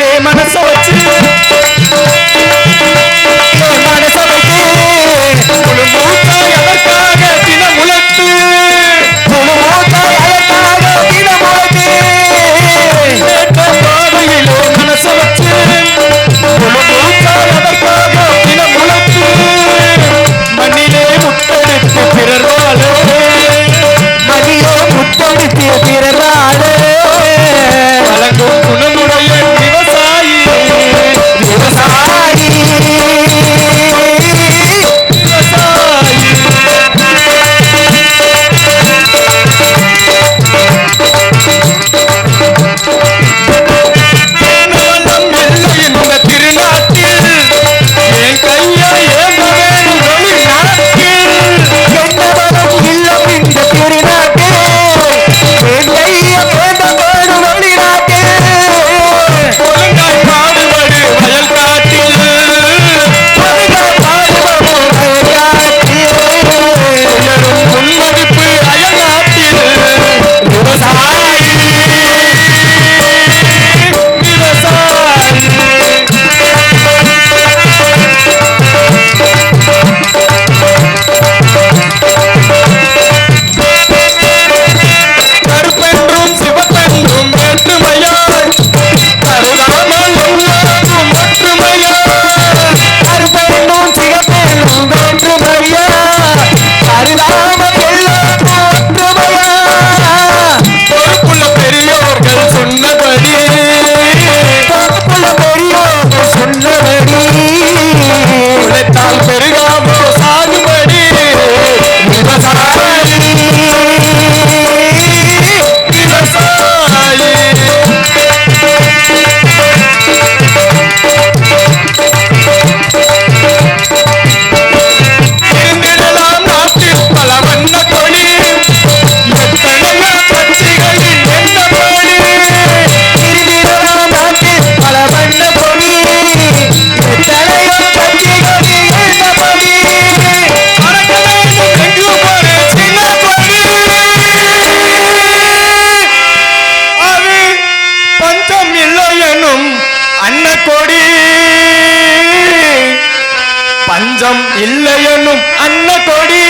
மண்ணிலே மனசு வச்சு. பெரியோர்கள் கொடி. பஞ்சம் இல்லையனும் அன்ன கொடி